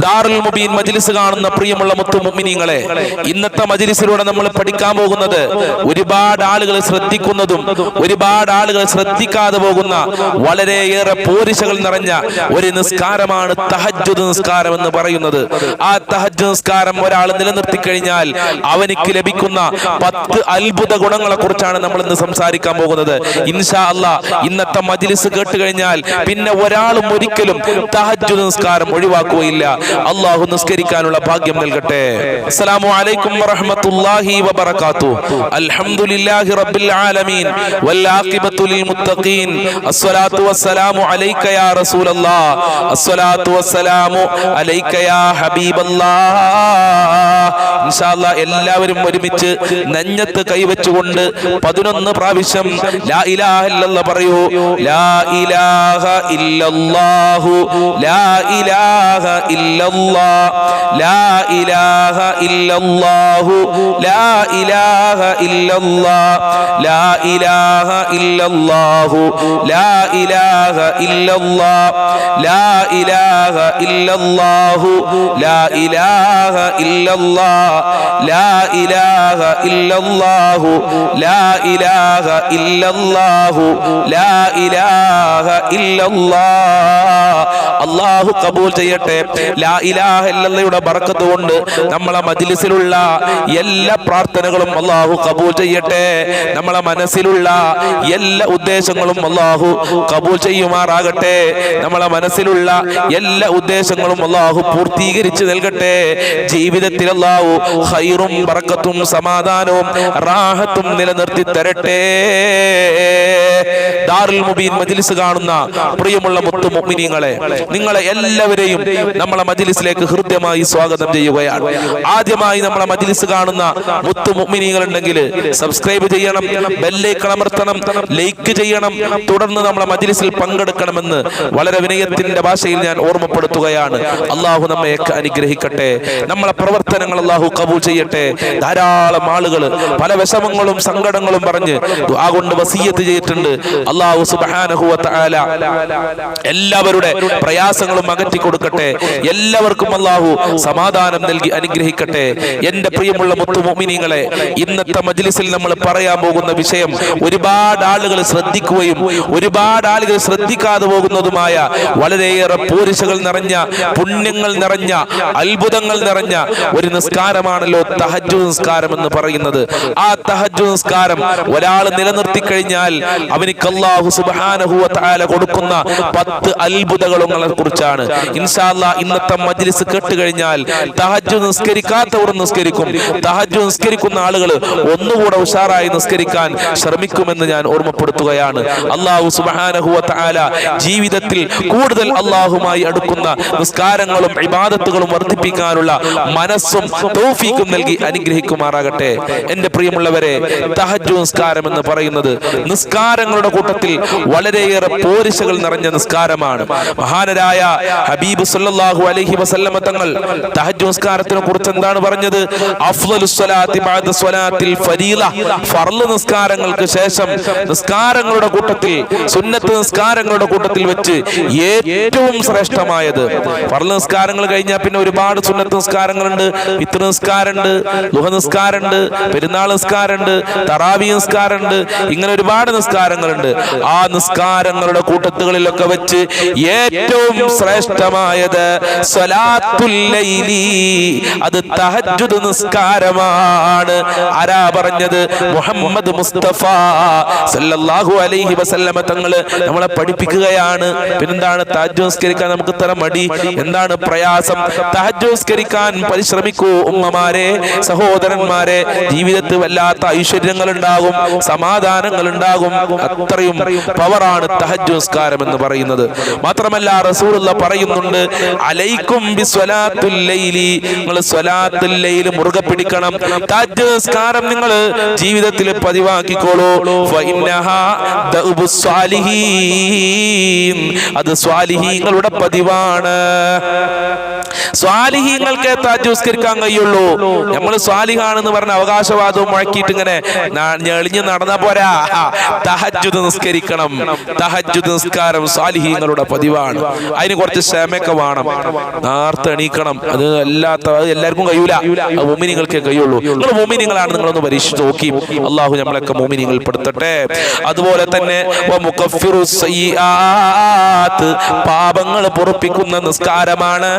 ദാറുൽ മുബീൻ മജ്ലിസ് കാണുന്ന പ്രിയമുള്ള മുത്തു ഇന്നത്തെ മജ്ലിസിലൂടെ നമ്മൾ പഠിക്കാൻ പോകുന്നത് ഒരുപാട് ആളുകൾ ശ്രദ്ധിക്കുന്നതും ഒരുപാട് ആളുകൾ ശ്രദ്ധിക്കാതെ പോകുന്ന വളരെയേറെ പോരിശകൾ നിറഞ്ഞ ഒരു നിസ്കാരമാണ് തഹജ്ജുദ് നിസ്കാരം എന്ന് പറയുന്നത്. ആ തഹജ്ജുദ് നിസ്കാരം ഒരാൾ നിലനിർത്തി കഴിഞ്ഞാൽ അവനിക്ക് ലഭിക്കുന്ന പത്ത് അത്ഭുത ഗുണങ്ങളെ കുറിച്ചാണ് നമ്മൾ ഇന്ന് സംസാരിക്കാൻ പോകുന്നത്. ഇൻഷാ അല്ലാ ഇന്നത്തെ മജ്ലിസ് കേട്ട് കഴിഞ്ഞാൽ പിന്നെ ഒരാളും ഒരിക്കലും തഹജ്ജുദ് നിസ്കാരം ഒഴിവാക്കുകയില്ല. അള്ളാഹു നിസ്കരിക്കാനുള്ള ഭാഗ്യം നൽകട്ടെ. അസ്സലാമു അലൈക്കും വറഹ്മത്തുള്ളാഹി അൽഹംദുലില്ലാഹി റബ്ബിൽ ആലമീൻ. വൽ ലിൽ മുത്തഖീൻ. അസ്സലാത്തു വസ്സലാമു അലൈക യാ റസൂലല്ലാഹ് അസ്സലാത്തു വസ്സലാമു അലൈക യാ ഹബീബല്ലാഹ് എല്ലാവരും ഒരുമിച്ച് നെഞ്ഞത്ത് കൈവച്ചുകൊണ്ട് പതിനൊന്ന് പ്രാവശ്യം ലാ ഇലാഹ പറയൂ. ലാ ഇലാഹ ഇല്ലല്ലാഹു. ലാ ഇലാഹ ഇല്ലല്ലാഹ്. ലാ ഇലാഹ ഇല്ലല്ലാഹു. ലാ ഇലാഹ ഇല്ലല്ലാഹ്. ലാ ഇലാഹ ഇല്ലല്ലാഹു. ലാ ഇലാഹ ഇല്ലല്ലാഹ്. ലാ ഇലാഹ ഇല്ലല്ലാഹു. ലാ ഇലാഹ ഇല്ലല്ലാഹ്. ലാ ഇലാഹ ഇല്ലല്ലാഹു. അള്ളാഹു കബൂൽ ചെയ്യട്ടെ. ലാ ഇലാഹ ഇല്ലല്ലയുടെ ബർക്കത്ത് കൊണ്ട് നമ്മളെ മജ്ലിസിലുള്ള എല്ലാ പ്രാർത്ഥനകളും അള്ളാഹു കബൂൽ ചെയ്യട്ടെ. നമ്മളെ മനസ്സിലുള്ള എല്ലാ ഉദ്ദേശങ്ങളും അള്ളാഹു കബൂൽ ചെയ്യുമാറാകട്ടെ. നമ്മളെ മനസ്സിലുള്ള എല്ലാ ഉദ്ദേശങ്ങളും അള്ളാഹു പൂർത്തീകരിച്ചു നൽകട്ടെ. ജീവിതത്തിൽ അള്ളാഹു ഹൈറും ബർക്കത്തും സമാധാനവും റാഹത്തും നിലനിർത്തി തരട്ടെ. ദാറുൽ മുബീൻ മജ്ലിസ് കാണുന്ന പ്രിയമുള്ള മുത്തു മുഅ്മിനീങ്ങളെ നിങ്ങളെ എല്ലാവരെയും നമ്മളെ മജ്ലിസിലേക്ക് ഹൃദ്യമായി സ്വാഗതം ചെയ്യുകയാണ്. ആദ്യമായി നമ്മളെ മജിലിസ് കാണുന്ന മുത്തു മുഗ്മിനികൾ ഉണ്ടെങ്കിൽ സബ്സ്ക്രൈബ് ചെയ്യണം ബെല്ലൈക്കൺ അമർത്തണം ലൈക്ക് ചെയ്യണം. തുടർന്ന് നമ്മളെ മജിലിസിൽ പങ്കെടുക്കണമെന്ന് വളരെ വിനയത്തിന്റെ ഭാഷയിൽ ഞാൻ ഓർമ്മപ്പെടുത്തുകയാണ്. അള്ളാഹു നമ്മയൊക്കെ അനുഗ്രഹിക്കട്ടെ. നമ്മളെ പ്രവർത്തനങ്ങൾ അള്ളാഹു കബൂൽ ചെയ്യട്ടെ. ധാരാളം ആളുകൾ പല വിഷമങ്ങളും സങ്കടങ്ങളും പറഞ്ഞ് ആ കൊണ്ട് വസീയത്ത് ചെയ്തിട്ടുണ്ട്. അള്ളാഹു സുബ്ഹാനഹു വ എല്ലാവരുടെ പ്രയാസങ്ങളും അകറ്റി കൊടുക്കട്ടെ എല്ലാവർക്കും അള്ളാഹു സമാധാനം നൽകി അനുഗ്രഹിക്കട്ടെ. എന്റെ പ്രിയമുള്ള മുത്തുമോമിനിങ്ങളെ ഇന്നത്തെ മജ്ലിസിൽ നമ്മൾ പറയാൻ പോകുന്ന വിഷയം ഒരുപാട് ആളുകൾ ശ്രദ്ധിക്കുകയും ഒരുപാട് ആളുകൾ ശ്രദ്ധിക്കാതെ പോകുന്നതുമായ വളരെയേറെ പോരിശകൾ നിറഞ്ഞ പുണ്യങ്ങൾ നിറഞ്ഞ അത്ഭുതങ്ങൾ നിറഞ്ഞ ഒരു നിസ്കാരമാണല്ലോ തഹജു നിസ്കാരം എന്ന് പറയുന്നത്. ആ തഹജു നിസ്കാരം ഒരാൾ നിലനിർത്തി കഴിഞ്ഞാൽ അവനിക്ക് അള്ളാഹു സുബ്ഹാനഹു വ തആല കൊടുക്കുന്ന പത്ത് അത്ഭുതങ്ങളെ കുറിച്ചാണ്. ഇൻഷാല്ല ഇന്നത്തെ മജ്ലിസ് കേട്ട് കഴിഞ്ഞാൽ തഹജു നിസ്കരിക്കാത്തവർ നിസ്കരിക്കും. തഹജു നിസ്കരിക്കുന്ന ആളുകൾ ഒന്നുകൂടെ ഉഷാറായി നിസ്കരിക്കാൻ ശ്രമിക്കുമെന്ന് ഞാൻ ഓർമ്മപ്പെടുത്തുകയാണ്. അള്ളാഹു വ തആല ജീവിതത്തിൽ കൂടുതൽ അള്ളാഹുമായി അടുക്കുന്ന നിസ്കാരങ്ങളും ഇബാദത്തുകളും വർദ്ധിപ്പിക്കാനുള്ള മനസ്സും തൗഫീക്കും നൽകി അനുഗ്രഹിക്കുമാറാകട്ടെ. എന്റെ പ്രിയമുള്ളവരെ തഹജു നിസ്കാരം എന്ന് പറയുന്നത് നിസ്കാരങ്ങളുടെ കൂട്ടത്തിൽ വളരെയേറെ പോരിശകൾ നിറഞ്ഞ നിസ്കാരമാണ്. മഹാനരായ ഹബീബ് സല്ലല്ലാഹു അലൈഹി വസല്ലമ തങ്ങൾ തഹജു നിസ്കാരത്തിനെ കുറിച്ച് എന്താണ് പറഞ്ഞത്? ഫർൾ നിസ്കാരങ്ങൾക്ക് ശേഷം നിസ്കാരങ്ങളുടെ കൂട്ടത്തിൽ സുന്നത്ത് നിസ്കാരങ്ങളുടെ കൂട്ടത്തിൽ വെച്ച് ഏറ്റവും ശ്രേഷ്ഠമായത്. ഫർൾ നിസ്കാരങ്ങൾ കഴിഞ്ഞാൽ പിന്നെ ഒരുപാട് സുന്നത്ത് നിസ്കാരങ്ങളുണ്ട്. വിത്ത് നിസ്കാരമുണ്ട് ദുഹ നിസ്കാരമുണ്ട് പെരുന്നാൾ നിസ്കാരമുണ്ട് തറാവി നിസ്കാരമുണ്ട് ഇങ്ങനെ ഒരുപാട് നിസ്കാരങ്ങളുണ്ട്. ആ നിസ്കാരങ്ങളുടെ കൂട്ടത്തുകളിലൊക്കെ വെച്ച് ഏറ്റവും ശ്രേഷ്ഠമായത് അത് തഹജ്ജുദ് നിസ്കാരമാണ്. ആരാ പറഞ്ഞത്? മുഹമ്മദ് മുസ്തഫ സല്ലല്ലാഹു അലൈഹി വസല്ലമ തങ്ങൾ നമ്മളെ പഠിപ്പിക്കുകയാണ്. പിന്നെന്താണ് തഹജ്ജുദ് നിസ്കരിക്കാൻ നമുക്ക് ഇത്ര മടി? എന്താണ് പ്രയാസം? തഹജ്ജുദ് നിസ്കരിക്കാൻ പരിശ്രമിക്കൂ ഉമ്മമാരെ സഹോദരന്മാരെ. ജീവിതത്തിൽ വല്ലാത്ത ഐശ്വര്യങ്ങൾ ഉണ്ടാകും സമാധാനങ്ങൾ ഉണ്ടാകും അത്രയും പവറാണ് തഹജ്ജുദ് നിസ്കാരം എന്ന് പറയുന്നത്. മാത്രമല്ല റസൂലുള്ള പറയുന്നുണ്ട് അലൈക്കും മുറുകെ പിടിക്കണം. നിസ്കാരം നിങ്ങൾ ജീവിതത്തിൽ പതിവാക്കിക്കോളൂ. അത് സ്വാലിഹീങ്ങളുടെ പതിവാണ്. സ്വാലിഹീങ്ങൾക്ക് താജുസ്കരിക്കാൻ കഴിയുള്ളൂ. നമ്മൾ സ്വാലിഹാണെന്ന് പറഞ്ഞ അവകാശവാദവും മുഴക്കിയിട്ട് ഇങ്ങനെ ഞെളിഞ്ഞ് നടന്ന പോരാ. തഹജുദ് നിസ്കരിക്കണം. തഹജുദ് നിസ്കാരം സ്വാലിഹീങ്ങളുടെ പതിവാണ്. അതിന് കുറച്ച് ക്ഷമയൊക്കെ വേണം. നേർത്ത് എണീക്കണം. അത് അല്ലാത്ത എല്ലാവർക്കും കഴിയൂല. മോമിനികൾക്കേ കഴിയുള്ളൂ. നിങ്ങൾ മോമിനികളാണ് നിങ്ങളൊന്ന് പരീക്ഷിച്ച് നോക്കി. അള്ളാഹു നമ്മളൊക്കെ മോമിനികൾ പെടുത്തട്ടെ. അതുപോലെ തന്നെ. പാപങ്ങൾ പൊറുപ്പിക്കുന്ന നിസ്കാരമാണ്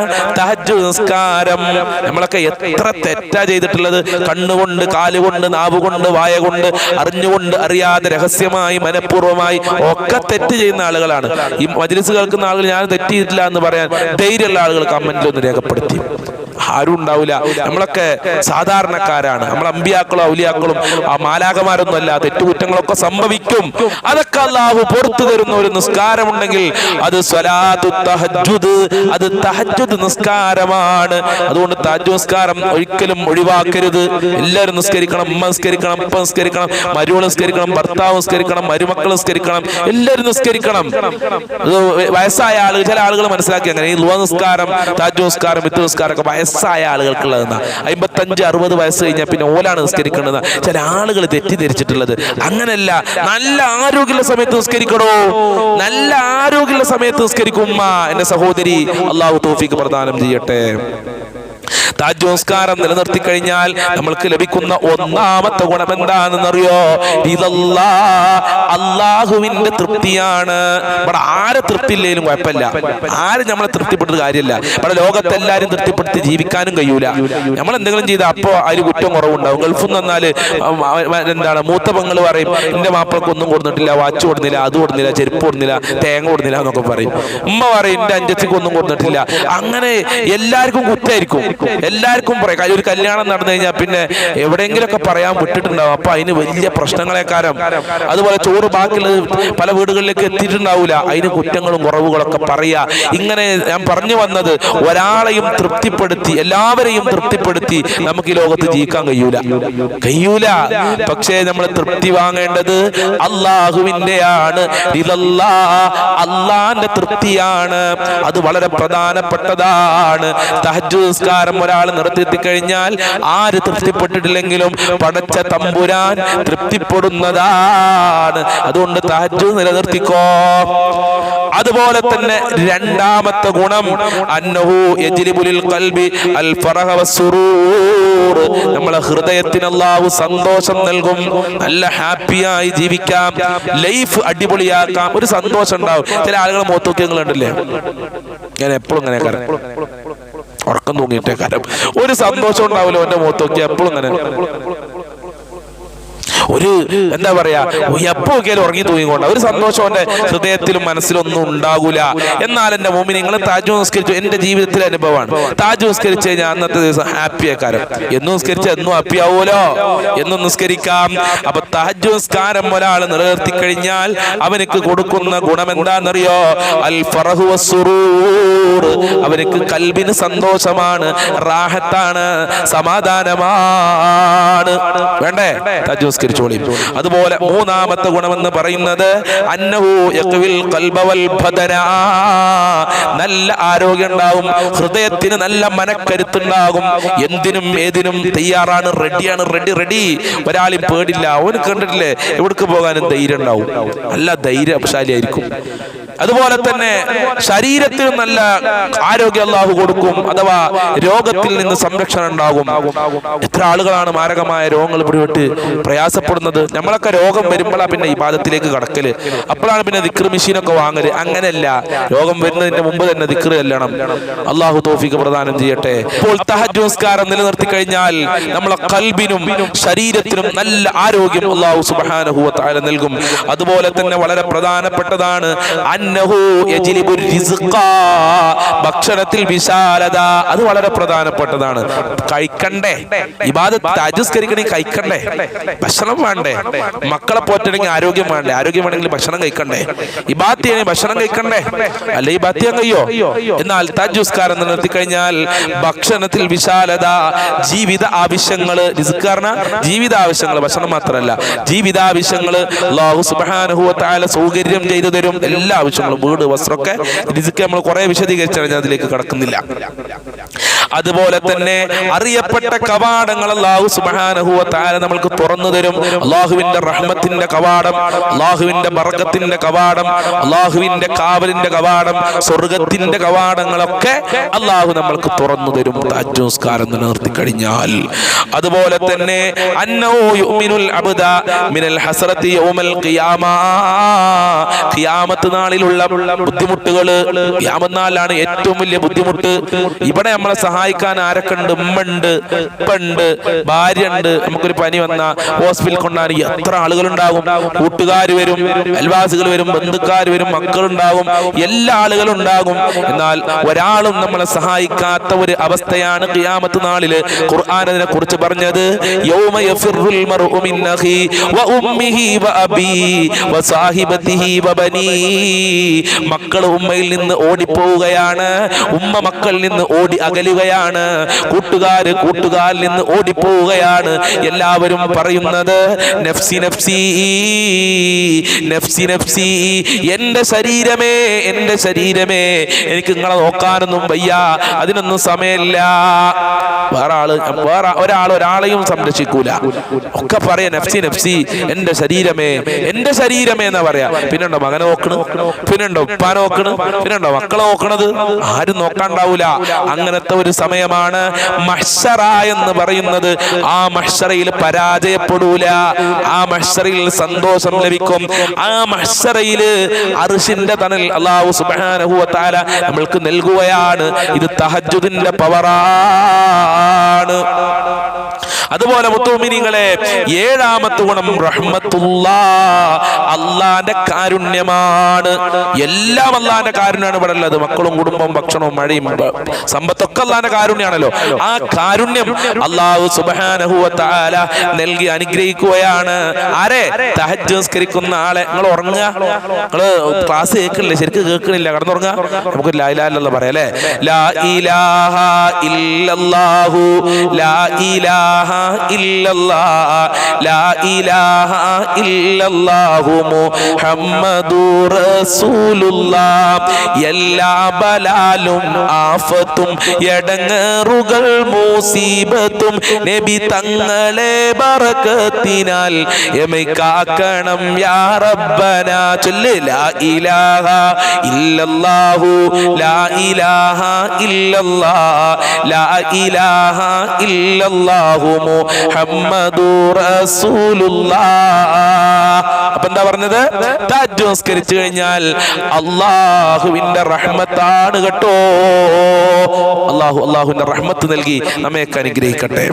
തഹജ്ജുദ് നിസ്കാരം. നമ്മളൊക്കെ എത്ര തെറ്റാ ചെയ്തിട്ടുള്ളത്. കണ്ണുകൊണ്ട് കാലുകൊണ്ട് നാവുകൊണ്ട് വായ കൊണ്ട് അറിഞ്ഞുകൊണ്ട് അറിയാതെ രഹസ്യമായി മനഃപൂർവമായി ഒക്കെ തെറ്റ് ചെയ്യുന്ന ആളുകളാണ്. ഈ മജ്ലിസ് കേൾക്കുന്ന ആളുകൾ ഞാൻ തെറ്റ് ചെയ്തിട്ടില്ല എന്ന് പറയാൻ ധൈര്യമുള്ള ആളുകൾ കമന്റിൽ ഒന്ന് രേഖപ്പെടുത്തി. ആരും ഉണ്ടാവില്ല. നമ്മളൊക്കെ സാധാരണക്കാരാണ്. നമ്മൾ അമ്പിയാക്കളും ഔലിയാക്കളും ആ മാലാകമാരൊന്നും അല്ല തെറ്റുകുറ്റങ്ങളൊക്കെ സംഭവിക്കും. അതൊക്കെ അള്ളാഹു പുറത്തു തരുന്ന ഒരു നിസ്കാരമുണ്ടെങ്കിൽ അത് സ്വലാത്തു അത് നിസ്കാരമാണ്. അതുകൊണ്ട് താജ് നിസ്കാരം ഒരിക്കലും ഒഴിവാക്കരുത്. എല്ലാവരും നിസ്കരിക്കണം ഉമ്മ നിസ്കരിക്കണം ഉപ്പ നിസ്കരിക്കണം മരുവൾ നിസ്കരിക്കണം ഭർത്താവ് നിസ്കരിക്കണം മരുമക്കൾ നിസ്കരിക്കണം. എല്ലാവരും നിസ്കരിക്കണം. വയസ്സായ ആളുകൾ ചില ആളുകൾ മനസ്സിലാക്കി അങ്ങനെ ഈ ലുവ നിസ്കാരം താജ് നിസ്കാരം വിത്ത് നിസ്കാരം ഒക്കെ വയസ്സായ ആളുകൾക്കുള്ളതെന്നാ. അമ്പത്തഞ്ച് അറുപത് വയസ്സ് കഴിഞ്ഞാൽ പിന്നെ ഓലാണ് നിസ്കരിക്കേണ്ടത് ചില ആളുകൾ തെറ്റിദ്ധരിച്ചിട്ടുള്ളത്. അങ്ങനല്ല. നല്ല ആരോഗ്യമുള്ള സമയത്ത് നിസ്കരിക്കണോ? നല്ല ആരോഗ്യമുള്ള സമയത്ത് നിസ്കരിക്കുമ്മ എന്റെ സഹോദരി അള്ളാഹു തോഫിക്ക് പ്രദാനം ചെയ്യട്ടെ. താജ് നിലനിർത്തി കഴിഞ്ഞാൽ നമ്മൾക്ക് ലഭിക്കുന്ന ഒന്നാമത്തെ ഗുണം എന്താണെന്നറിയോ? ഇതല്ലാ അള്ളാഹുവിന്റെ തൃപ്തിയാണ്. ഇവിടെ ആരെ തൃപ്തി ഇല്ലെങ്കിലും കുഴപ്പമില്ല. ആരും നമ്മളെ തൃപ്തിപ്പെട്ടത് കാര്യമില്ല. ഇവിടെ ലോകത്തെല്ലാരും തൃപ്തിപ്പെടുത്തി ജീവിക്കാനും കഴിയൂല. നമ്മൾ എന്തെങ്കിലും ചെയ്താൽ അപ്പോ അതിൽ കുറ്റം കുറവുണ്ടാവും. ഗൾഫ് നിന്ന് എന്താണ് മൂത്ത പെങ്ങൾ പറയും എന്റെ മാപ്പിളക്ക് ഒന്നും കൊടുത്തിട്ടില്ല വാച്ച് കൊടുന്നില്ല അത് കൊടുന്നില്ല ചെരുപ്പ് കൊടുന്നില്ല തേങ്ങ കൊടുന്നില്ല എന്നൊക്കെ പറയും. ഉമ്മ പറയും എന്റെ അഞ്ചത്തിക്ക് ഒന്നും കൊടുത്തിട്ടില്ല. അങ്ങനെ എല്ലാവർക്കും കുറ്റായിരിക്കും എല്ലാവർക്കും പറയാം. കാര്യം ഒരു കല്യാണം നടന്നു കഴിഞ്ഞാൽ പിന്നെ എവിടെയെങ്കിലുമൊക്കെ പറയാൻ വിട്ടിട്ടുണ്ടാവും. അപ്പൊ അതിന് വലിയ പ്രശ്നങ്ങളെക്കാരം അതുപോലെ ചോറ് ബാക്കിയുള്ളത് പല വീടുകളിലേക്ക് എത്തിയിട്ടുണ്ടാവില്ല അതിന് കുറ്റങ്ങളും കുറവുകളൊക്കെ പറയാ. ഇങ്ങനെ ഞാൻ പറഞ്ഞു വന്നത് ഒരാളെയും തൃപ്തിപ്പെടുത്തി എല്ലാവരെയും തൃപ്തിപ്പെടുത്തി നമുക്ക് ഈ ലോകത്ത് ജീവിക്കാൻ കഴിയൂല. കഴിയൂല. പക്ഷേ നമ്മൾ തൃപ്തി വാങ്ങേണ്ടത് അള്ളാഹുവിന്റെയാണ് ഇതല്ലാ അള്ളാന്റെ തൃപ്തിയാണ്. അത് വളരെ പ്രധാനപ്പെട്ടതാണ്. തഹജ് നിർത്തി കഴിഞ്ഞാൽ ആര് തൃപ്തിപ്പെട്ടിട്ടില്ലെങ്കിലും പടച്ച തമ്പുരാൻ തൃപ്തിപ്പെടുന്നതാണ്. അതുകൊണ്ട് തഹജ്ജുദ് നിലനിർത്തിക്കോ. അതുപോലെ തന്നെ രണ്ടാമത്തെ ഗുണം അന്നഹു ഖൽബി അൽ നമ്മളെ ഹൃദയത്തിന് അല്ലാഹു സന്തോഷം നൽകും. നല്ല ഹാപ്പിയായി ജീവിക്കാം. ലൈഫ് അടിപൊളിയാക്കാം. ഒരു സന്തോഷം ഉണ്ടാവും. ചില ആളുകൾ മോത്തോക്കിയങ്ങൾ ഉണ്ടല്ലേ ഞാൻ എപ്പോഴും ഇങ്ങനെ ഉറക്കം തൂങ്ങിയിട്ടേ കാലം ഒരു സന്തോഷം ഉണ്ടാവില്ല. എന്റെ മുഖത്തൊക്കെ എപ്പോഴും ഇങ്ങനെ. ഒരു എന്താ പറയാ എപ്പോ നോക്കിയാലും ഉറങ്ങി തൂങ്ങിക്കൊണ്ട. ഒരു സന്തോഷം എന്റെ ഹൃദയത്തിലും മനസ്സിലൊന്നും ഉണ്ടാകൂല. എന്നാൽ എന്റെ മുമ്പിൽ നിങ്ങൾ താജ് നമസ്കരിച്ചു എന്റെ ജീവിതത്തിലെ അനുഭവമാണ്. താജ് നമസ്കരിച്ച് കഴിഞ്ഞാൽ അന്നത്തെ ദിവസം ഹാപ്പി ആക്കാരം എന്ന് നിസ്കരിച്ച എന്നും ഹാപ്പി ആവുമല്ലോ. എന്നും നിസ്കരിക്കാം. അപ്പൊ താജ് നമസ്കാരം ഒരാൾ നിലനിർത്തി കഴിഞ്ഞാൽ അവനക്ക് കൊടുക്കുന്ന ഗുണം എന്താണെന്നറിയോ അൽ ഫറഹു അവനക്ക് കൽബിന് സന്തോഷമാണ് റാഹത്താണ് സമാധാനമാണ്. വേണ്ടേ? താജ് നിസ്കരിച്ചോളി അതുപോലെ മൂന്നാമത്തെ ഗുണമെന്ന് പറയുന്നത് നല്ല ആരോഗ്യം ഉണ്ടാവും. ഹൃദയത്തിന് നല്ല മനക്കരുത്തുണ്ടാകും. എന്തിനും ഏതിനും തയ്യാറാണ് റെഡിയാണ് റെഡി റെഡി. ഒരാളും പേടില്ല. അവന് കണ്ടിട്ടില്ലേ? എവിടേക്ക് പോകാനും ധൈര്യം ഉണ്ടാവും നല്ല ധൈര്യശാലിയായിരിക്കും. അതുപോലെ തന്നെ ശരീരത്തിന് നല്ല ആരോഗ്യം അള്ളാഹു കൊടുക്കും അഥവാ രോഗത്തിൽ നിന്ന് സംരക്ഷണം ഉണ്ടാകും. എത്ര ആളുകളാണ് മാരകമായ രോഗങ്ങൾ പിടിപെട്ട് പ്രയാസപ്പെടുന്നത്? നമ്മളൊക്കെ രോഗം വരുമ്പോഴാണ് പിന്നെ ഈ പാദത്തിലേക്ക് കടക്കൽ. അപ്പോഴാണ് പിന്നെ ദിക്ർ മെഷീനൊക്കെ വാങ്ങൽ. അങ്ങനെയല്ല. രോഗം വരുന്നതിന്റെ മുമ്പ് തന്നെ ദിക്ർ ചെല്ലണം അള്ളാഹു തോഫിക്ക് പ്രദാനം ചെയ്യട്ടെ. ഇപ്പോൾ തഹജ്ജുദ് നിലനിർത്തി കഴിഞ്ഞാൽ നമ്മളെ കൽബിനും ശരീരത്തിനും നല്ല ആരോഗ്യം അള്ളാഹു തആല നൽകും. അതുപോലെ തന്നെ വളരെ പ്രധാനപ്പെട്ടതാണ് റിസ്ഖ ഭക്ഷണത്തിൽ വിശാലത. അത് വളരെ പ്രധാനപ്പെട്ടതാണ്. കഴിക്കണ്ടേ. തജസ്കരിക്കണേ കഴിക്കണ്ടേ. ഭക്ഷണം വേണ്ടേ. മക്കളെ പോറ്റണെങ്കിൽ ആരോഗ്യം വേണ്ടേ. ആരോഗ്യം വേണമെങ്കിൽ ഭക്ഷണം കഴിക്കണ്ടേ. ഈ ബാത്തിയെ ഭക്ഷണം കഴിക്കണ്ടേ. അല്ലെ ഈ ബാത്തിയാൻ കഴിയോ? എന്നാൽ താജുസ്കാരം നിർത്തി കഴിഞ്ഞാൽ ഭക്ഷണത്തിൽ വിശാലത ജീവിത ആവശ്യങ്ങൾ റിസ്ക്കാരന ജീവിത ആവശ്യങ്ങൾ ഭക്ഷണം മാത്രമല്ല ജീവിതാവശ്യങ്ങൾ അള്ളാഹു സുബാനുഭവത്തായ സൗകര്യം ചെയ്തു തരും എല്ലാ ആവശ്യങ്ങളും വീട് വസ്ത്രമൊക്കെ. റിസ്ക്ക് നമ്മൾ കുറെ വിശദീകരിച്ചാണ് ഞാൻ അതിലേക്ക് കടക്കുന്നില്ല. അതുപോലെ തന്നെ അറിയപ്പെട്ട കവാടങ്ങൾ അള്ളാഹു സുബാനഹുവത്താല നമ്മൾക്ക് തുറന്നു തരും. അള്ളാഹുവിന്റെ റഹ്മത്തിന്റെ കവാടം അള്ളാഹുവിന്റെ ബർഗത്തിന്റെ കവാടം അള്ളാഹുവിന്റെ കാവലിന്റെ കവാടം സ്വർഗത്തിന്റെ കവാടങ്ങളൊക്കെ അള്ളാഹു നമ്മൾക്ക് തുറന്നു തരും. താജ്ജോസ്കാരം നിലനിർത്തി കഴിഞ്ഞാൽ. അതുപോലെ തന്നെ ഖിയാമത്ത് നാളിലുള്ള ബുദ്ധിമുട്ടുകൾ ഏറ്റവും വലിയ ബുദ്ധിമുട്ട്. ഇവിടെ നമ്മളെ സഹായിക്കാൻ ആരൊക്കെ ഉണ്ട് ഉമ്മണ്ട് ഉപ്പുണ്ട് ഭാര്യ ഉണ്ട് നമുക്കൊരു പനി വന്ന ഹോസ്പിറ്റലിൽ കൊണ്ടാണ് എത്ര ആളുകൾ ഉണ്ടാവും കൂട്ടുകാർ വരും അയൽവാസികൾ വരും ബന്ധുക്കാർ വരും മക്കളുണ്ടാകും എല്ലാ ആളുകളും ഉണ്ടാകും. എന്നാൽ ഒരാളും നമ്മളെ സഹായിക്കാത്ത ഒരു അവസ്ഥയാണ് ഖിയാമത്ത് നാളിൽ ഖുർആൻ കുറിച്ച് പറഞ്ഞത് യൗമ യഫിറുൽ മർഉ മിൻ വ വ വ വ മക്കൾ ഉമ്മയിൽ നിന്ന് ഓടിപ്പോവുകയാണ്. ഉമ്മ മക്കളിൽ നിന്ന് ഓടി അകലുകയാണ്. കൂട്ടുകാര് കൂട്ടുകാരിൽ നിന്ന് ഓടിപ്പോവുകയാണ്. എല്ലാവരും പറയുന്നത് നഫ്സി നഫ്സി നഫ്സി നഫ്സി എന്റെ ശരീരമേ എന്റെ ശരീരമേ എനിക്ക് നിങ്ങളെ നോക്കാനൊന്നും വയ്യ അതിനൊന്നും സമയമില്ല. വേറെ ആൾ വേറെ ഒരാൾ ഒരാളെയും സംരക്ഷിക്കൂല. ഒക്കെ പറയാ നഫ്സി നഫ്സി എന്റെ ശരീരമേ എന്റെ ശരീരമേ എന്നാ പറയാ. പിന്നെണ്ടോ മകനെ നോക്കണു? പിന്നെണ്ടോ ഉപ്പ നോക്കണ്? പിന്നെണ്ടോ മക്കളെ നോക്കണത്? ആരും നോക്കാണ്ടാവൂല. അങ്ങനത്തെ ഒരു സമയമാണ് മഹ്സറ എന്ന് പറയുന്നത്. ആ മഹ്സറയിൽ പരാജയപ്പെടൂല. ആ മഹ്സറയിൽ സന്തോഷം ലഭിക്കും. ആ മഹ്ഷറയിൽ അർഷിന്റെ തണൽ അള്ളാഹു തആല നമ്മൾക്ക് നൽകുകയാണ്. ഇത് തഹജുദിന്റെ പവറാണ് അതുപോലെ മുത്തുമിനിങ്ങളെ ഏഴാമത്തെ ഗുണം റഹ്മത്തുള്ള അള്ളാന്റെ കാരുണ്യമാണ്. എല്ലാം അള്ളാന്റെ കാരുണ്യമാണ് ഇവിടെ ഉള്ളത്. മക്കളും കുടുംബവും ഭക്ഷണവും മഴയും സമ്പത്തൊക്കെ അള്ളാന്റെ കാരുണ്യാണല്ലോ. ആ കാരുണ്യം അള്ളാഹു സുബാനഹുല നൽകി അനുഗ്രഹിക്കുകയാണ്. ആരെ? തഹജ്ജ് നിസ്കരിക്കുന്ന ആളെ. നിങ്ങൾ ഉറങ്ങുക. നിങ്ങൾ ക്ലാസ് കേൾക്കണില്ല ശരിക്കും കേൾക്കണില്ല. കടന്നുറങ്ങുക. നമുക്ക് ലാ ഇലാഹ ഇല്ലല്ലാഹ് പറയാം ലാ ഇലാഹ ഇല്ലല്ലാഹു ലാ ഇലാഹ ഇല്ലല്ലാഹ് ലാ ഇലാഹ ഇല്ലല്ലാഹു മുഹമ്മദു റസൂലുള്ളാഹ്. എല്ലാ ബലാലും ആഫത്തും എടങ്ങേറുകൾ മൂസീബത്തും നബി തങ്ങളെ ബറക്കത്തിനാൽ. കാക്കണം യാ റബ്ബന ചൊല്ല് ലാ ഇലാഹ ഇല്ലല്ലാഹു ലാ ഇലാഹ ഇല്ലല്ലാ ലാ ഇലാഹ ഇല്ലല്ലാഹു മുഹമ്മദു റസൂലുള്ളാഹ്. അപ്പൊ എന്താ പറഞ്ഞത്? താജ് നമസ്കരിച്ചു കഴിഞ്ഞാൽ അള്ളാഹുവിന്റെ റഹ്മത്താണ് കേട്ടോ. അള്ളാഹു അള്ളാഹുവിന്റെ റഹ്മത്ത് നൽകി നമ്മയൊക്കെ അനുഗ്രഹിക്കട്ടെ.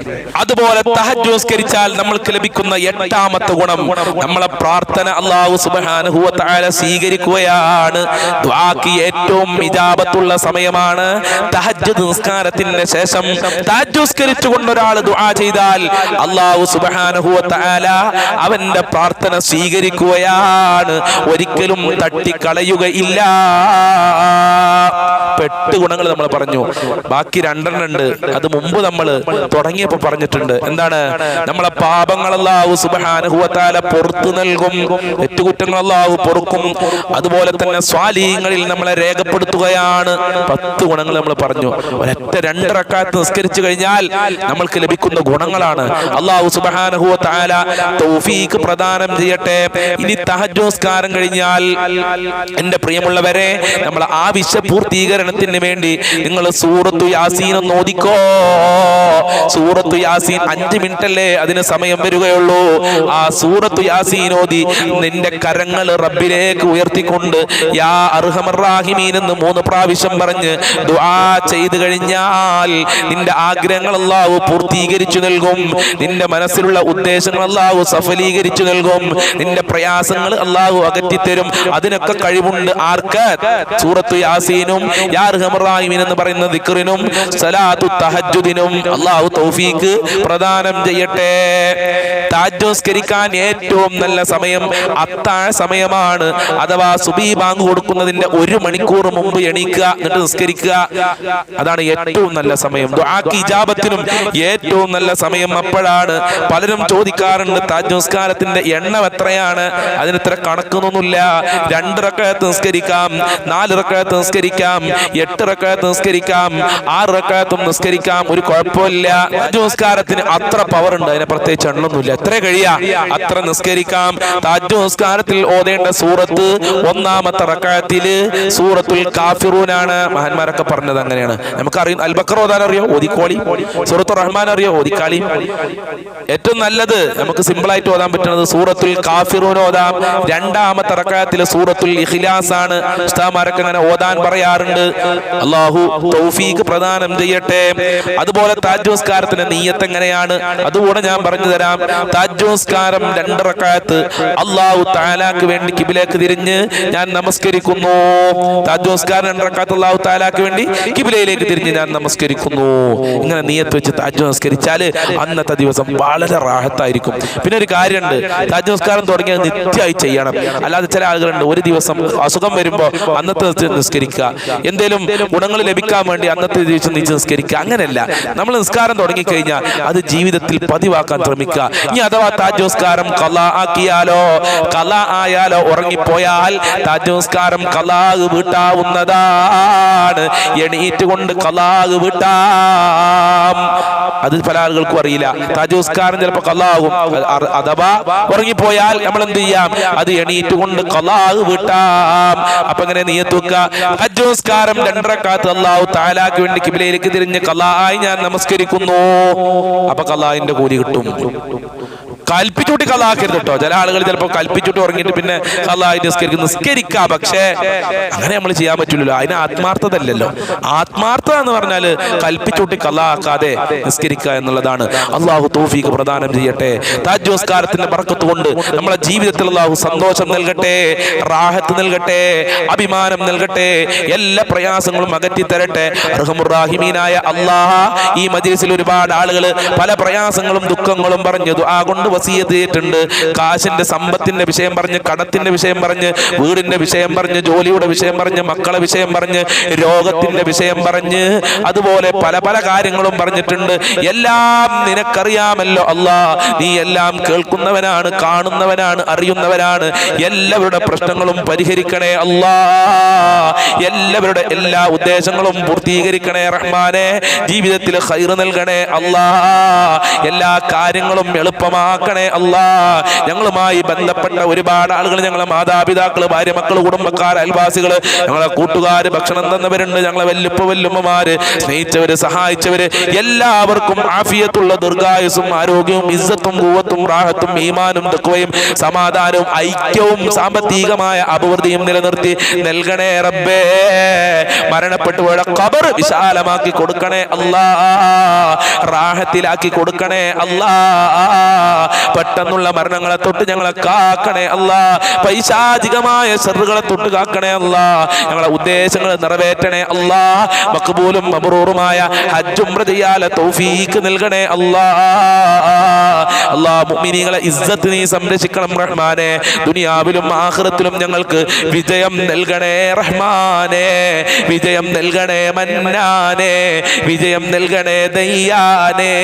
അതുപോലെ തഹജ് നമസ്കരിച്ചാൽ നമ്മൾക്ക് ലഭിക്കുന്ന എട്ടാമത്തെ ഗുണം നമ്മളെ പ്രാർത്ഥന അള്ളാഹു സുബ്ഹാനഹു വ തആല സ്വീകരിക്കുകയാണ് ഏറ്റവും ഇജാബത്തുള്ള സമയമാണ് നിസ്കാരത്തിന് ശേഷം. തഹജ്ജുദ് നിസ്കരിച്ചുകൊണ്ട് ഒരാൾ ദുആ ചെയ്താൽ അള്ളാഹു സുബ്ഹാനഹു വ തആല അവന്റെ പ്രാർത്ഥന സ്വീകരിക്കുകയാണ്. ഒരിക്കലും തട്ടിക്കളയുകയില്ല. പെട്ട് ഗുണങ്ങൾ നമ്മൾ പറഞ്ഞു. ബാക്കി രണ്ടെണ്ണം ഉണ്ട്. അത് മുമ്പ് നമ്മൾ തുടങ്ങിയപ്പോ പറഞ്ഞിട്ടുണ്ട്. എന്താണ്? നമ്മളെ പാപങ്ങൾ തആല പുറത്തു നൽകും. തെറ്റുകുറ്റങ്ങൾ പൊറുക്കും. അതുപോലെ തന്നെ സ്വാലീങ്ങളിൽ നമ്മളെ രേഖപ്പെടുത്തുകയാണ്. പത്ത് ഗുണങ്ങൾ നമ്മൾ പറഞ്ഞു. ഒരൊറ്റ രണ്ട് റക്കാത്ത് നിസ്കരിച്ചു കഴിഞ്ഞാൽ നമ്മൾക്ക് ലഭിക്കുന്ന ഗുണങ്ങളാണ്. അള്ളാഹു തആല തൗഫീഖ് പ്രദാനം ചെയ്യട്ടെ. ഇനി തഹജോസ്കാരം കഴിഞ്ഞാൽ എന്റെ പ്രിയമുള്ളവരെ നമ്മൾ ആവശ്യ പൂർത്തീകരണത്തിന് വേണ്ടി നിങ്ങൾ സൂറത്തു യാസീൻ ഒന്ന് ഓദിക്കോ സൂറത്തു യാസീൻ അഞ്ച് മിനിറ്റ് അല്ലേ അതിന് സമയം വരികയുള്ളൂ. ആ സൂറത്തു യാസീൻ ഓതി നിന്റെ കരങ്ങൾ റബ്ബിലേക്ക് ഉയർത്തിക്കൊണ്ട് യാ അർഹമറാഹിമീൻ എന്ന് മൂന്ന് പ്രാവശ്യം പറഞ്ഞ് ദുആ ചെയ്തു കഴിഞ്ഞാൽ നിന്റെ ആഗ്രഹങ്ങൾ അല്ലാഹു പൂർത്തീകരിച്ചു നൽകും. നിന്റെ മനസ്സിലുള്ള ഉദ്ദേശങ്ങൾ അല്ലാഹു സഫലീകരിച്ചു നൽകും. നിന്റെ പ്രയാസങ്ങൾ അല്ലാഹു അകറ്റിത്തരും. അതിനൊക്കെ കഴിവുണ്ട് ആർക്ക്? സൂറത്തു യാസീനും യാ അർഹമർ റാഹിമീൻ എന്ന് പറയുന്ന ദിക്റിനും. സലാത്തു തഹജ്ജുദിനും അല്ലാഹു തൗഫീക്ക് പ്രദാനം ചെയ്യട്ടെ. താജോസ്കരിക്കാൻ ഏറ്റവും നല്ല സമയം അത്താഴ സമയമാണ്. അഥവാ സുബി ബാങ്ക് കൊടുക്കുന്നതിന്റെ ഒരു മണിക്കൂർ മുമ്പ് എണീക്കുക എന്നിട്ട് നിസ്കരിക്കുക. അതാണ് ഏറ്റവും നല്ല സമയം. ദുആക്ക് ഇജാബത്തിനും ഏറ്റവും നല്ല സമയം അപ്പോഴാണ്. പലരും ചോദിക്കാറുണ്ട് താജ് നിസ്കാരത്തിന്റെ എണ്ണം എത്രയാണ്? അതിന് ഇത്ര കണക്കൊന്നുമില്ല. രണ്ട് റക്കയത്ത് നിസ്കരിക്കാം നാല് റക്കയത്ത് നിസ്കരിക്കാം എട്ട് റക്കയത്ത് നിസ്കരിക്കാം ആറ് റക്കയത്തും നിസ്കരിക്കാം. ഒരു കുഴപ്പമില്ല. താജ് നിസ്കാരത്തിന് അത്ര പവർ ഉണ്ട്. അതിനെ പ്രത്യേകിച്ച് എണ്ണൊന്നുമില്ല. എത്ര കഴിയാ? അത്ര നിസ്കരിക്കാം. താജ് നിസ്കാരത്തിൽ ഓതേണ്ട സൂറത്ത് ഒന്നാമത്തെ റക്കായത്തിൽ സൂറത്തുൽ കാഫിറൂനാണ്. മഹാന്മാരൊക്കെ പറഞ്ഞത് അങ്ങനെയാണ്. നമുക്കറിയും. അൽബക്കർ ഓതാൻ അറിയോ? ഓതിക്കോളി. സൂറത്തു റഹ്മാൻ അറിയോ? ഓതിക്കാളി. ഏറ്റവും നല്ലത് നമുക്ക് സിമ്പിൾ ആയിട്ട് ഓതാൻ പറ്റുന്നത് സൂറത്തുൽ കാഫിറൂൻ ഓതാം. രണ്ടാമത്തെ റക്കാത്തിൽ സൂറത്തുൽ ഇഖ്ലാസ് ആണ് ഉസ്താമാരൊക്കെ അങ്ങനെ ഓതാൻ പറയാറുണ്ട്. അള്ളാഹു തൗഫീഖ് പ്രദാനം ചെയ്യട്ടെ. അതുപോലെ താജ്വസ്കാരത്തിന്റെ നീയത്ത് എങ്ങനെയാണ്? അതുകൂടെ ഞാൻ പറഞ്ഞു തരാം. താജ്വസ്കാരം രണ്ട് റക്കായത്ത് അള്ളാഹു താലാക്ക് വേണ്ടി കിബിലേക്ക് തിരിഞ്ഞ് ഞാൻ നമസ്കരിക്കുന്നു. താജ്വസ്കാരം രണ്ട് റക്കായത്ത് അള്ളാഹു താലാക്ക് വേണ്ടി കിബിലയിലേക്ക് തിരിഞ്ഞ് ഞാൻ നമസ്കരിക്കുന്നു. ഇങ്ങനെ നീയത്ത് വെച്ച് താജ് നമസ്കരിച്ചാൽ അന്നത്തെ ദിവസം വളരെ റാഹത്തായിരിക്കും. പിന്നെ ഒരു കാര്യമുണ്ട്. താജ് നമസ്കാരം തുടങ്ങിയത് നിത്യമായി ചെയ്യണം. അല്ലാതെ ചില ആളുകളുണ്ട് ഒരു ദിവസം അസുഖം വരുമ്പോൾ അന്നത്തെ നിസ്കരിക്കുക. എന്തേലും ഗുണങ്ങൾ ലഭിക്കാൻ വേണ്ടി അന്നത്തെ ദിവസം നീച്ച് നിസ്കരിക്കുക. അങ്ങനെയല്ല. നമ്മൾ നിസ്കാരം തുടങ്ങിക്കഴിഞ്ഞാൽ അത് ജീവിതത്തിൽ പതിവാക്കാൻ ശ്രമിക്കുക. ഇനി അഥവാ താജോസ്കാരം കല ആക്കിയാലോ കല ആയാലോ ഉറങ്ങിപ്പോയാൽ താജോസ്കാരം കലാഗ് വീട്ടാവുന്നതാണ്. എണീറ്റ് കൊണ്ട് കലാഗ് വീട്ടാം. അത് പല ആളുകൾക്കും അറിയില്ല. താജോസ്കാരം ചിലപ്പോൾ കലാകും അഥവാ ഉറങ്ങിപ്പോയാൽ നമ്മൾ എന്ത് ചെയ്യാം? അത് എണീറ്റ് കൊണ്ട് കലാഗ് വീട്ടാം. അപ്പൊ ഇങ്ങനെ നീയത്ത് വെക്കുക? താജോസ്കാരം രണ്ടരക്കാത്ത് അള്ളാഹു താലാക്ക് വേണ്ടി കിബിലയിലേക്ക് തിരിഞ്ഞ് കലായി ഞാൻ നമസ്കരിക്കുന്നു. അപ്പൊ കലായിന്റെ കൂലി കിട്ടും. കൽപ്പിച്ചൂട്ടി കലാക്കരുത് കേട്ടോ ചില ആളുകൾ ചിലപ്പോൾ കൽപ്പിച്ചുട്ട് ഉറങ്ങിയിട്ട് പിന്നെ കലായി നിസ്കരിക്കും നിസ്കരിക്കാം. പക്ഷേ അങ്ങനെ നമ്മൾ ചെയ്യാൻ പറ്റില്ലല്ലോ അതിന് ആത്മാർത്ഥത അല്ലല്ലോ ആത്മാർത്ഥത എന്ന് പറഞ്ഞാൽ കൽപ്പിച്ചുട്ടി കലാക്കാതെ നിസ്കരിക്കുക എന്നുള്ളതാണ്. അള്ളാഹു തോഫീക്ക് പ്രദാനം ചെയ്യട്ടെ. താജ്യോസ്കാരത്തിന്റെ ബർക്കത്ത് കൊണ്ട് നമ്മളെ ജീവിതത്തിൽ അള്ളാഹു സന്തോഷം നൽകട്ടെ റാഹത്ത് നൽകട്ടെ അഭിമാനം നൽകട്ടെ എല്ലാ പ്രയാസങ്ങളും അകറ്റി തരട്ടെ. അള്ളാഹ ഈ മജീസിൽ ഒരുപാട് ആളുകൾ പല പ്രയാസങ്ങളും ദുഃഖങ്ങളും പറഞ്ഞു ആ കൊണ്ട് വസീയത്ത് ചെയ്തിട്ടുണ്ട് കാശിന്റെ സമ്പത്തിന്റെ വിഷയം പറഞ്ഞ് കടത്തിന്റെ വിഷയം പറഞ്ഞ് വീടിന്റെ വിഷയം പറഞ്ഞ് ജോലിയുടെ വിഷയം പറഞ്ഞ് മക്കളെ വിഷയം പറഞ്ഞ് രോഗത്തിന്റെ വിഷയം പറഞ്ഞ് അതുപോലെ പല പല കാര്യങ്ങളും പറഞ്ഞിട്ടുണ്ട്. എല്ലാം നിനക്കറിയാമല്ലോ അല്ലാ നീ എല്ലാം കേൾക്കുന്നവനാണ് കാണുന്നവനാണ് അറിയുന്നവനാണ്. എല്ലാവരുടെ പ്രശ്നങ്ങളും പരിഹരിക്കണേ അല്ലാ എല്ലാവരുടെ എല്ലാ ഉദ്ദേശങ്ങളും പൂർത്തീകരിക്കണേ റഹ്മാനെ. ജീവിതത്തിൽ ഹൈറ് നൽകണേ അല്ലാ എല്ലാ കാര്യങ്ങളും എളുപ്പമാക്കണേ അല്ലാ ഞങ്ങളുമായി ബന്ധപ്പെട്ട ഒരുപാട് ആളുകൾ ഞങ്ങളെ മാതാപിതാക്കൾ ഭാര്യ മക്കൾ കുടുംബക്കാർ അയൽവാസികൾ ഞങ്ങളെ കൂട്ടുകാര് ഭക്ഷണം തന്നവരുണ്ട് ഞങ്ങളെ വല്ലുപ്പ വല്ലുമ്മമാര് സ്നേഹിച്ചവര് സഹായിച്ചവര് എല്ലാവർക്കും ആഫിയത്തുള്ള ദീർഘായുസും ആരോഗ്യവും ഇസ്സത്തും കൂവത്തും റാഹത്തും ഈമാനും തക്കുവയും സമാധാനവും ഐക്യവും സാമ്പത്തികമായ അഭിവൃദ്ധിയും നിലനിർത്തി നൽകണേ റബ്ബേ. മരണപ്പെട്ടു പോയ ഖബർ വിശാലമാക്കി കൊടുക്കണേ അല്ലാ. റാഹത്തിലാക്കി കൊടുക്കണേ അല്ലാ. പെട്ടെന്നുള്ള മരണങ്ങളെ തൊട്ട് ഞങ്ങളെ കാക്കണേ അല്ല. പൈശാചികമായ സെറുകളെ തൊട്ട് കാക്കണേ അല്ല. ഞങ്ങളെ ഉദ്ദേശങ്ങൾ നിറവേറ്റണേ അല്ല. മക്ബൂലും മബറൂറുമായ ഹജ്ജും ചെയ്യാല തൗഫീക്ക് നൽകണേ അല്ല. അല്ലാ മുഅ്മിനീങ്ങളെ ഇസ്സത്ത് നീ സംരക്ഷിക്കണം റഹ്മാനെ. ദുനിയാവിലും ആഖിറത്തിലും ഞങ്ങൾക്ക് വിജയം നൽകണേ റഹ്മാനെ. വിജയം നൽകണേ മന്നാനെ. വിജയം നൽകണേ ദയ്യാനെ.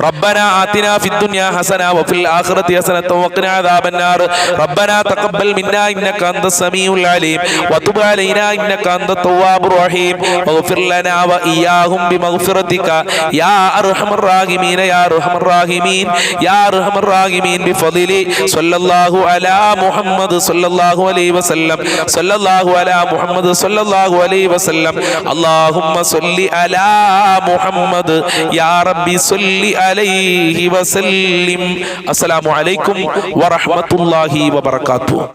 റബ്ബനാ آتنا في الدنيا حسنة وفي الآخرة حسنة وقنا عذاب النار ربنا تقبل منا إنك أنت السميع العليم وتب علينا إنك أنت التواب الرحيم واغفر لنا وإياهم بمغفرتك يا أرحم الراحمين يا أرحم الراحمين يا أرحم الراحمين بفضل صلى الله على محمد صلى الله عليه وسلم صلى الله على محمد صلى الله عليه وسلم اللهم صل على محمد يا ربي صل عليه وسلم السلام عليكم ورحمة الله وبركاته